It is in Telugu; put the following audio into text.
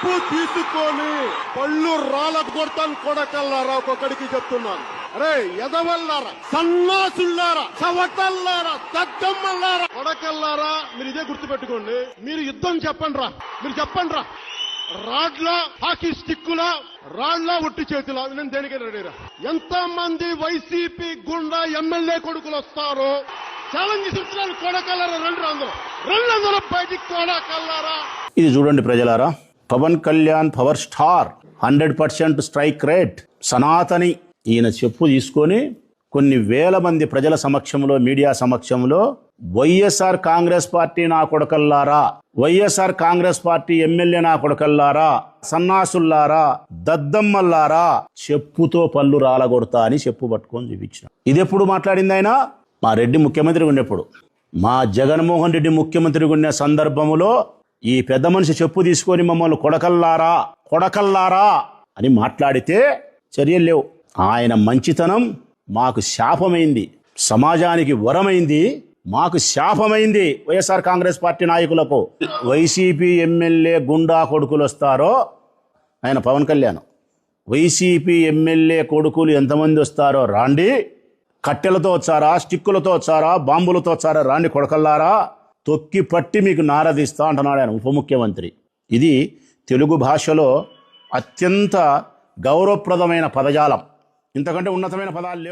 అప్పు తీసుకొని పళ్ళు రాళ్ళ కొడతాను కొడకల్లారా? ఒక్కొక్కడికి చెప్తున్నాను. అరే ఎదవల్లారా సన్నాసుల్లారా చవటల్లారా దద్దమ్మల్లారా కొడకల్లారా? మీరు ఇదే గుర్తుపెట్టుకోండి. మీరు యుద్ధం చెప్పండి రా మీరు చెప్పండి రా రాడ్ల హాకీ స్టిక్కుల రాళ్ళ ఒట్టి చేతుల. నేను దేనికైనా రెడీరా? ఎంత మంది వైసీపీ గుండా ఎమ్మెల్యే కొడుకులు వస్తారో ఛాలెంజ్ ఇస్తున్నారు కొడకల్లారా? రండి రా అందరూ. రెండు అందరూ బయటికి కొడకల్లారా. ఇది చూడండి ప్రజలారా Pawan Kalyan power star hundred percent strike rate Sanatani. ఈయన చెప్పు తీసుకొని కొన్ని వేల మంది ప్రజల సమక్షంలో మీడియా సమక్షంలో వైఎస్ఆర్ కాంగ్రెస్ పార్టీ నా కొడకల్లారా వైఎస్ఆర్ కాంగ్రెస్ పార్టీ ఎమ్మెల్యే నా కొడకల్లారా సన్నాసుల్లారా దద్దమ్మల్లారా చెప్పుతో పళ్ళు రాలగొడతా అని చెప్పు పట్టుకొని చూపించిన. ఇది ఎప్పుడు మాట్లాడింది ఆయన మా రెడ్డి ముఖ్యమంత్రి ఉన్నప్పుడు. మా జగన్మోహన్ రెడ్డి ముఖ్యమంత్రి ఉన్న సందర్భములో ఈ పెద్ద మనిషి చెప్పు తీసుకొని మమ్మల్ని కొడకల్లారా కొడకల్లారా అని మాట్లాడితే చర్యలు లేవు. ఆయన మంచితనం మాకు శాపమైంది. సమాజానికి వరమైంది. మాకు శాపమైంది. వైఎస్ఆర్ కాంగ్రెస్ పార్టీ నాయకులకు వైసీపీ ఎమ్మెల్యే గుండా కొడుకులు వస్తారో ఆయన పవన్ కళ్యాణ్. వైసీపీ ఎమ్మెల్యే కొడుకులు ఎంతమంది వస్తారో రాండి. కట్టెలతో వచ్చారా స్టిక్కులతో వచ్చారా బాంబులతో వచ్చారా రాండి కొడకల్లారా. తొక్కి పట్టి మీకు నారదిస్తా అంటున్నాడు ఆయన ఉప ముఖ్యమంత్రి ఇది తెలుగు భాషలో అత్యంత గౌరవప్రదమైన పదజాలం. ఇంతకంటే ఉన్నతమైన పదాలు లేవు.